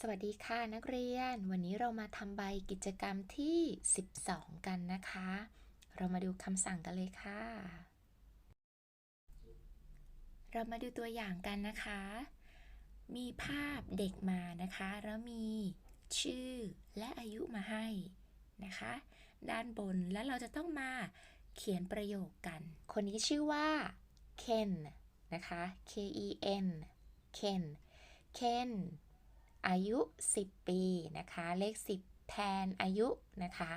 สวัสดีค่ะนักเรียน วันนี้เรามาทำใบกิจกรรมที่ 12 กันนะคะ เรามาดูคำสั่งกันเลยค่ะ เรามาดูตัวอย่างกันนะคะ มีภาพเด็กมานะคะ แล้วมีชื่อและอายุมาให้นะคะ ด้านบนแล้วเราจะต้องมาเขียนประโยคกัน คนนี้ชื่อว่าเคนนะคะ K E N เคนเคน อายุ 10 ปีนะคะ เลข 10 แทนอายุนะคะ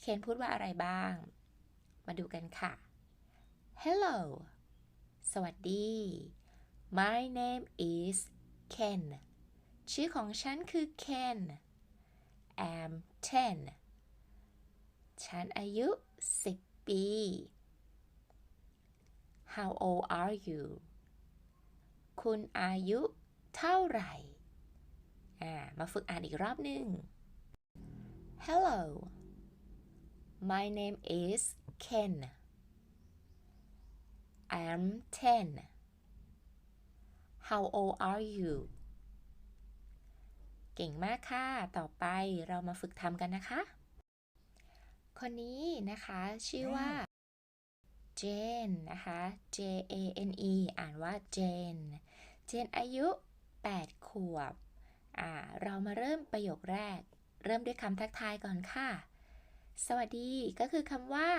เคนพูดว่าอะไรบ้าง มาดูกันค่ะ Hello สวัสดี My name is Ken ชื่อของฉันคือ Ken am 10ฉันอายุ 10 ปี How old are you คุณอายุเท่าไหร่ อ่ามาฝึกอ่านอีกรอบหนึ่ง Hello my name is Ken I'm 10 How old are you เก่งมากค่ะ ต่อไปเรามาฝึกทำกันนะคะ คนนี้นะคะ ชื่อว่าเจนนะคะ J A N E อ่านว่าเจนเจนอายุ 8 ขวบอ่า เรามาเริ่มประโยคแรก เริ่มด้วยคำทักทายก่อนค่ะ สวัสดีก็คือคำว่า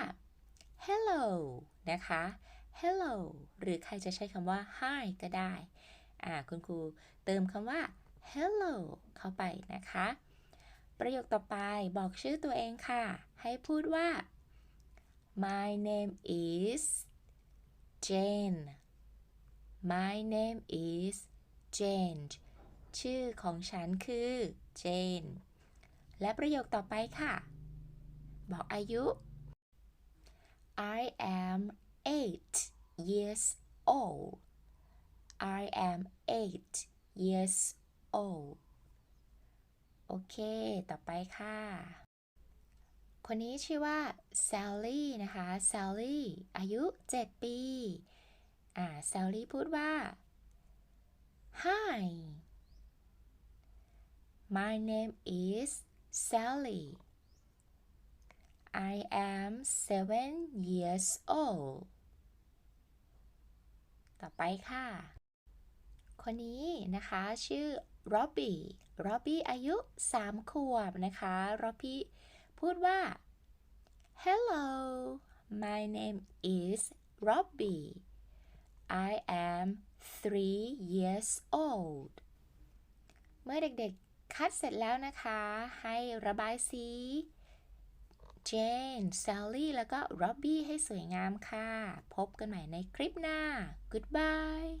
hello นะคะ hello หรือใครจะใช้คำว่า hi ก็ได้ คุณครูเติมคำว่า hello เข้าไปนะคะ ประโยคต่อไปบอกชื่อตัวเองค่ะ ให้พูดว่า My name is Jane My name is Jane ชื่อของฉันคือ Jane และประโยคต่อไปค่ะ บอกอายุ I am eight years old I am eight years old โอเค ต่อไปค่ะ คนนี้ชื่อว่า Sally นะคะ Sally อายุ 7 ปี อ่า Sally พูดว่า Hi My name is Sally I am seven years old ต่อไปค่ะ คนนี้นะคะชื่อ Robbie Robbie อายุ 3 ขวบนะคะ Robbie พูดว่า Hello my name is Robbie I am three years old เมื่อเด็กๆ คัดเสร็จแล้วนะคะ ให้ระบายสีเจนซลลี่ แล้วก็ร็อบบี้ให้สวยงามค่ะ พบกันใหม่ในคลิปหน้า Goodbye